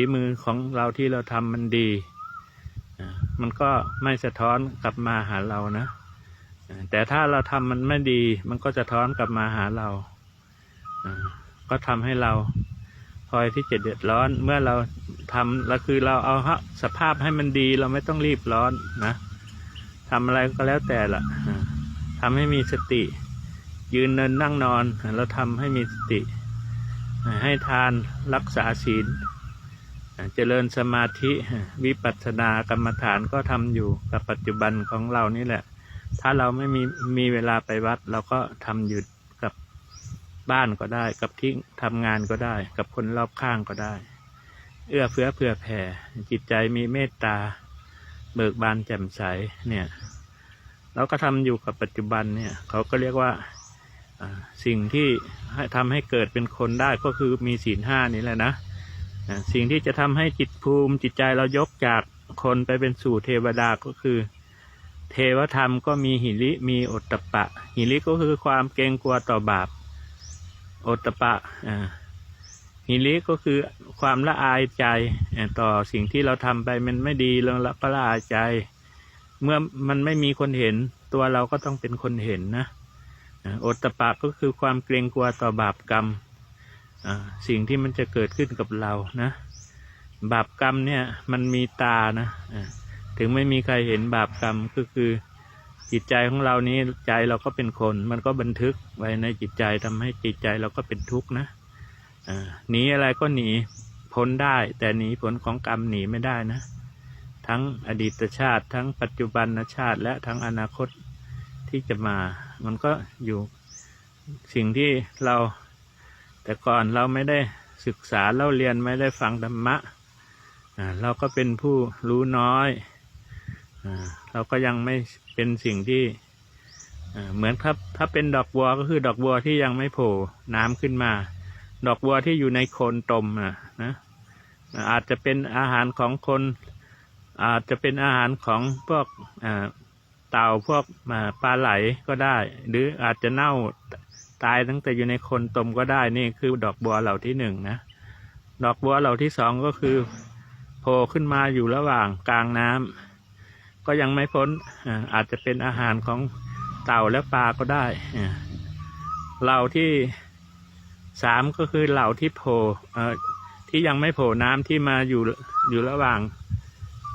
ฝีมือของเราที่เราทำมันดีมันก็ไม่สะท้อนกลับมาหาเรานะ แต่ถ้าเราทำมันไม่ดี มันก็จะท้อนกลับมาหาเรา ก็ทำให้เราคอยที่จะเดือดร้อน เมื่อเราทำแล้วคือเราเอาสภาพให้มันดีเราไม่ต้องรีบร้อนนะทำอะไรก็แล้วแต่ละอ่าทำให้มีสติ ยืนเนินนั่งนอน เราทำให้มีสติ ให้ทานรักษาศีล เจริญสมาธิวิปัสสนากรรมฐานก็ทำอยู่กับปัจจุบันของเรานี่แหละ ถ้าเราไม่มีมีเวลาไปวัด เราก็ทำอยู่กับบ้านก็ได้ กับที่ทำงานก็ได้ กับคนรอบข้างก็ได้ เอื้อเฟื้อเผื่อแผ่ จิตใจมีเมตตา เบิกบานแจ่มใสเนี่ย เราก็ทำอยู่กับปัจจุบันเนี่ย เขาก็เรียกว่าสิ่งที่ทำให้เกิดเป็นคนได้ก็คือมีศีลห้านี่แหละนะ สิ่งที่จะทำให้จิตภูมิจิตใจเรายกจากคนไปเป็นสู่เทวดาก็คือ เทวธรรมก็มีหิริมีอตตปปะหิริก็คือความเกรงกลัวต่อบาปอตตปปะหิริก็คือความละอายใจต่อสิ่งที่เราทำไปมันไม่ดีเราก็ละอายใจ เมื่อมันไม่มีคนเห็น ตัวเราก็ต้องเป็นคนเห็นนะอตตปปะก็คือความเกรงกลัวต่อบาปกรรม สิ่งที่มันจะเกิดขึ้นกับเรานะ บาปกรรมเนี่ยมันมีตานะถึงไม่มีใครเห็นบาปกรรมก็คือจิตใจของเรานี้ใจเราก็เป็นคน มันก็บันทึกไว้ในจิตใจทำให้จิตใจเราก็เป็นทุกข์นะหนีอะไรก็หนีพ้นได้ แต่หนีผลของกรรมหนีไม่ได้นะ ทั้งอดีตชาติ ทั้งปัจจุบันชาติ และทั้งอนาคตที่จะมา มันก็อยู่สิ่งที่เรา แต่ก่อนเราไม่ได้ศึกษาเล่าเรียนไม่ได้ฟังธรรมะเราก็เป็นผู้รู้น้อย เราก็ยังไม่เป็นสิ่งที่เหมือนครับถ้าเป็นดอกบัวก็คือดอกบัวที่ยังไม่โผล่น้ำขึ้นมา ดอกบัวที่อยู่ในโคนตมนะนะอาจจะเป็นอาหารของคน อาจจะเป็นอาหารของพวกเต่าพวกปลาไหลก็ได้ หรืออาจจะเน่า ตายตั้งแต่อยู่ในคนตมก็ได้นี่คือดอกบัวเหล่าที่หนึ่งนะดอกบัวเหล่าที่สองก็คือโผล่ขึ้นมาอยู่ระหว่างกลางน้ำก็ยังไม่พ้นอ่าอาจจะเป็นอาหารของเต่าและปลาก็ได้อ่าเหล่าที่สามก็คือเหล่าที่โผล่อ่อที่ยังไม่โผล่น้ำที่มาอยู่อยู่ระหว่าง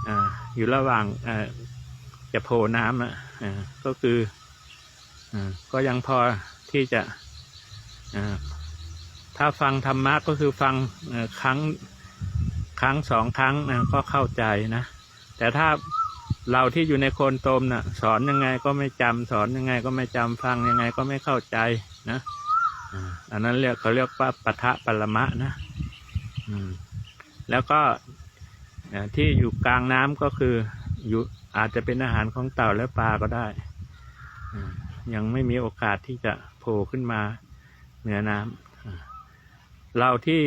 อ่าอยู่ระหว่างอ่าจะโผล่น้ำอะอ่าก็คืออ่าก็ยังพอ ที่จะถ้าฟังธรรมะก็คือฟังครั้งครั้งสองครั้งนะก็เข้าใจนะ แต่ถ้าเราที่อยู่ในโคนตมนะ่ะ สอนยังไงก็ไม่จำสอนยังไงก็ไม่จำฟังยังไงก็ไม่เข้าใจนะอันนั้นเรียกเขาเรียกว่าปะทะปรมะนะแล้วก็ที่อยู่กลางน้ำก็คืออยู่อาจจะเป็นอาหารของเต่าและปลาก็ได้ ยังไม่มีโอกาสที่จะโผล่ขึ้นมาเหนือน้ำอ่าเราที่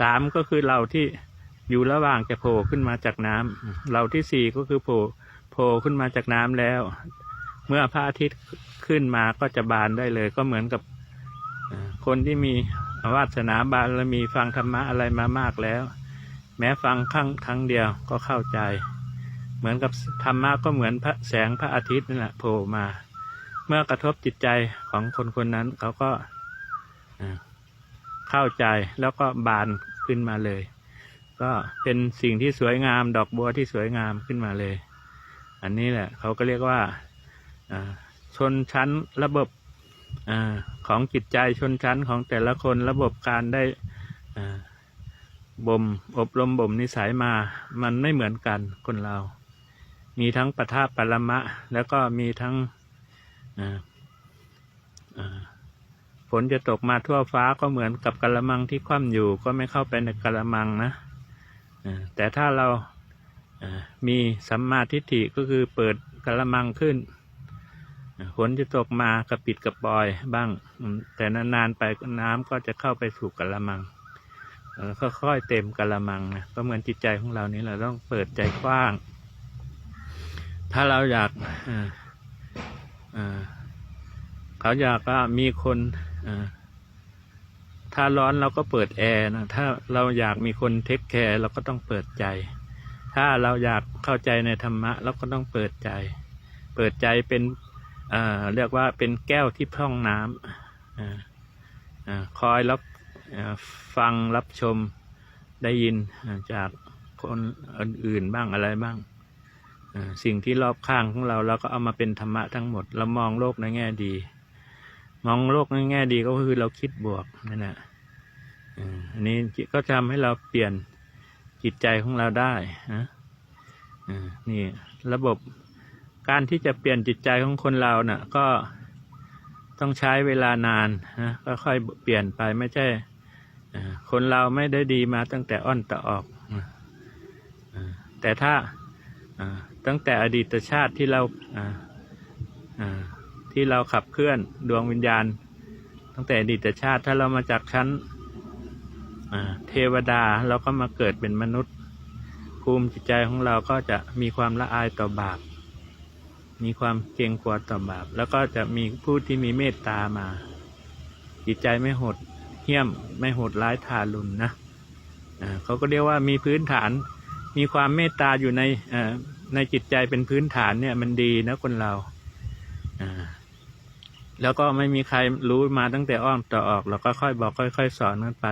สามก็คือเราที่อยู่ระหว่างจะโผล่ขึ้นมาจากน้ำเราที่สี่ก็คือโผล่โผล่ขึ้นมาจากน้ำแล้ว เมื่อพระอาทิตย์ขึ้นมาก็จะบานได้เลย ก็เหมือนกับคนที่มีวาสนาบารแลมีฟังธรรมะอะไรมามากแล้ว แม้ฟังครั้งครั้งเดียวก็เข้าใจ เหมือนกับธรรมะก็เหมือนพระแสงพระอาทิตย์นั่นแหละโผล่มา เมื่อกระทบจิตใจของคนคนนั้นเขาก็เข้าใจแล้วก็บานขึ้นมาเลย ก็เป็นสิ่งที่สวยงาม ดอกบัวที่สวยงามขึ้นมาเลย อันนี้แหละเขาก็เรียกว่าชนชั้นระบบอของจิตใจชนชั้นของแต่ละคนระบบการได้บ่มอบรมบ่มนิสัยมา มันไม่เหมือนกันคนเรา มีทั้งปทะปรมะ แล้วก็มีทั้ง ฝนจะตกมาทั่วฟ้าก็เหมือนกับกระมังที่คว่ำอยู่ก็ไม่เข้าไปในกระมังนะแต่ถ้าเรามีสัมมาทิฏฐิก็คือเปิดกระมังขึ้นฝนจะตกมากระปิดกระปอยบ้าง แต่นานๆไปน้ำก็จะเข้าไปสู่กระมังค่อยๆเต็มกระมังนะก็เหมือนจิตใจของเรานี่เราต้องเปิดใจกว้าง ถ้าเราอยากอ เขาอยากว่ามีคนถ้าร้อนเราก็เปิดแอร์นะถ้าเราอยากมีคนเทคแคร์เราก็ต้องเปิดใจ ถ้าเราอยากเข้าใจในธรรมะเราก็ต้องเปิดใจ เปิดใจเป็นเเรียกว่าเป็นแก้วที่พร่องน้ำออคอยรับฟังรับชมได้ยินจากคนอื่นๆบ้างอะไรบ้าง สิ่งที่รอบข้างของเราเราก็เอามาเป็นธรรมะทั้งหมด เรามองโลกในแง่ดี มองโลกในแง่ดีก็คือเราคิดบวกนั่นแหละอันนี้ก็ทำให้เราเปลี่ยนจิตใจของเราได้นะนี่ระบบการที่จะเปลี่ยนจิตใจของคนเราเนะ่ะก็ต้องใช้เวลานานนะค่อยเปลี่ยนไปไม่ใช่คนเราไม่ได้ดีมาตั้งแต่อ้อนแต่ออก แต่ถ้า ตั้งแต่อดีตชาติที่เราที่เราขับเคลื่อนดวงวิญญาณ ตั้งแต่อดีตชาติถ้าเรามาจากชั้นเทวดาเราก็มาเกิดเป็นมนุษย์ ภูมิจิตใจของเราก็จะมีความละอายต่อบาป มีความเกรงกลัวต่อบาป แล้วก็จะมีผู้ที่มีเมตตามา จิตใจไม่โหดเหี้ยมไม่โหดร้ายทารุณนะเขาก็เรียกว่ามีพื้นฐาน มีความเมตตาอยู่ในในจิตใจเป็นพื้นฐานเนี่ย มันดีนะคนเราแล้วก็ไม่มีใครรู้มาตั้งแต่อ้อนต่อออกเราก็ค่อยบอกค่อย ๆ สอนกันไป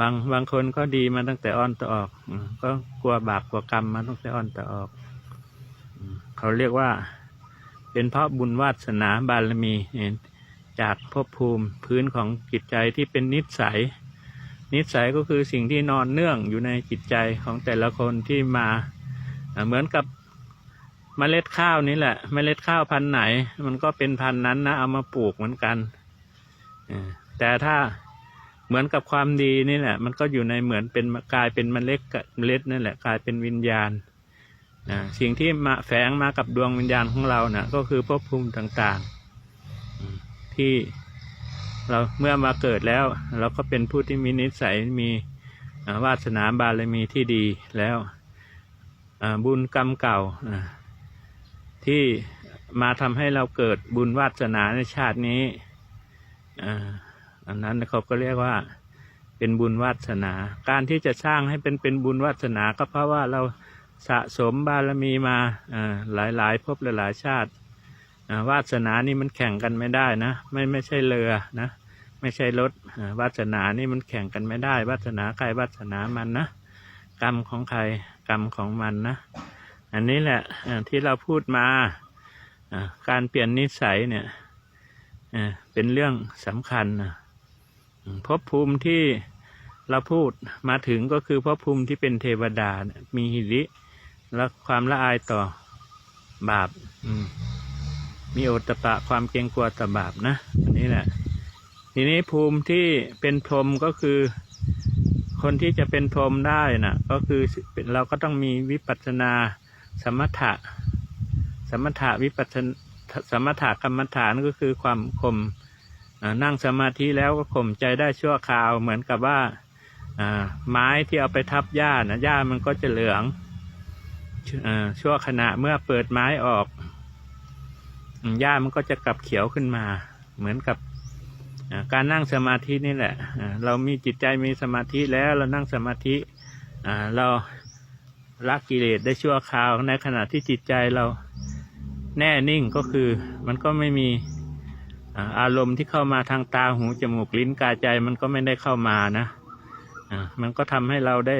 บางบางคนก็ดีมาตั้งแต่อ้อนต่อออกก็กลัวบาปกลัวกรรมมาตั้งแต่อ้อนต่อออกเขาเรียกว่า เป็นเพราะบุญวาสนาบารมีจากภพภูมิพื้นของจิตใจที่เป็นนิสัย นิสัยก็คือสิ่งที่นอนเนื่องอยู่ในจิตใจของแต่ละคนที่มาเหมือนกับเมล็ดข้าวนี่แหละเมล็ดข้าวพันธุ์ไหน มันก็เป็นพันธุ์นั้นนะเอามาปลูกเหมือนกันแต่ถ้าเหมือนกับความดีนี่แหละ มันก็อยู่ในเหมือนเป็นกลายเป็นเมล็ดเมล็ดนั่นแหละกลายเป็นวิญญาณสิ่งที่มาแฝงมากับดวงวิญญาณของเรานะ่ะก็คือภพภูมิต่างๆที่ เราเมื่อมาเกิดแล้ว เราก็เป็นผู้ที่มีนิสัยมีวาสนาบารมีที่ดีแล้วบุญกรรมเก่าที่มาทำให้เราเกิดบุญวาสนาในชาตินี้อันนั้นเขาก็เรียกว่าเป็นบุญวาสนา การที่จะสร้างให้เป็นเป็นบุญวาสนาก็เพราะว่าเราสะสมบารมีมาอ่าหลายหลายภพหลายชาติ วาสนานี่มันแข่งกันไม่ได้นะ ไม่ไม่ใช่เรือนะ ไม่ใช่รถวาสนานี่มันแข่งกันไม่ได้ วาสนาใครวาสนามันนะ กรรมของใครกรรมของมันนะ อันนี้แหละที่เราพูดมาการเปลี่ยนนิสัยเนี่ยเป็นเรื่องสำคัญนะภพภูมิที่เราพูดมาถึงก็คือภพภูมิที่เป็นเทวดามีหิริและความละอายต่อบาปอื มีโอตตะปะความเกรงกลัวต่อบาปนะ อันนี้แหละ ทีนี้ภูมิที่เป็นพรหมก็คือ คนที่จะเป็นพรหมได้นะก็คือเราก็ต้องมีวิปัสสนาสมถะ สมถะวิปัสสนสมถะกรรมฐานก็คือความข่มนั่งสมาธิแล้วก็ข่มใจได้ชั่วคราวเหมือนกับว่าไม้ที่เอาไปทับหญ้านะหญ้ามันก็จะเหลืองอชั่วขณะเมื่อเปิดไม้ออก หญ้ามันก็จะกลับเขียวขึ้นมา เหมือนกับการนั่งสมาธินี่แหละ เรามีจิตใจมีสมาธิแล้วเรานั่งสมาธิเราละกิเลสได้ชั่วคราว ในขณะที่จิตใจเราแน่นิ่งก็คือมันก็ไม่มีอารมณ์ที่เข้ามาทางตาหูจมูกลิ้นกายใจมันก็ไม่ได้เข้ามานะมันก็ทำให้เราได้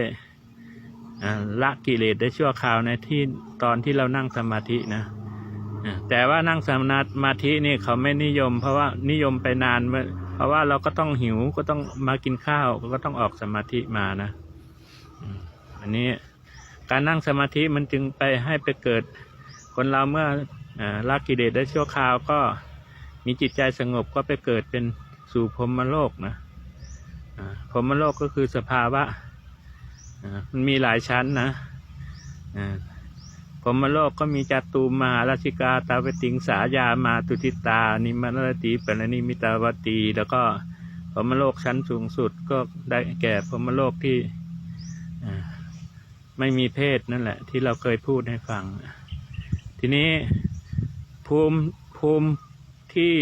ละกิเลสได้ชั่วคราวในที่ตอนที่เรานั่งสมาธินะ แต่ว่านั่งสมาธินี่เขาไม่นิยม เพราะว่านิยมไปนานเมื่อเพราะว่าเราก็ต้องหิวก็ต้องมากินข้าวก็ต้องออกสมาธิมานะอันนี้การนั่งสมาธิมันจึงไปให้ไปเกิด คนเราเมื่ออละกิเลสได้ชั่วคราวก็มีจิตใจสงบก็ไปเกิดเป็นสู่พรมโลกนะพรมโลกก็คือสภาวะมันมีหลายชั้นนะ พรหมโลกก็มีจัตุมหาราชิกาตาวติงสายามาตุทิตา นิมนรตีปรณิมิตาวตี แล้วก็พรหมโลกชั้นสูงสุดก็ได้แก่พรหมโลกที่ไม่มีเพศนั่นแหละ ที่เราเคยพูดให้ฟัง ทีนี้ภูมิภูมิที่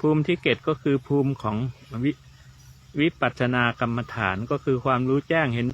ภูมิที่เกตก็คือภูมิของวิวิปัสสนากรรมฐานก็คือความรู้แจ้งเห็น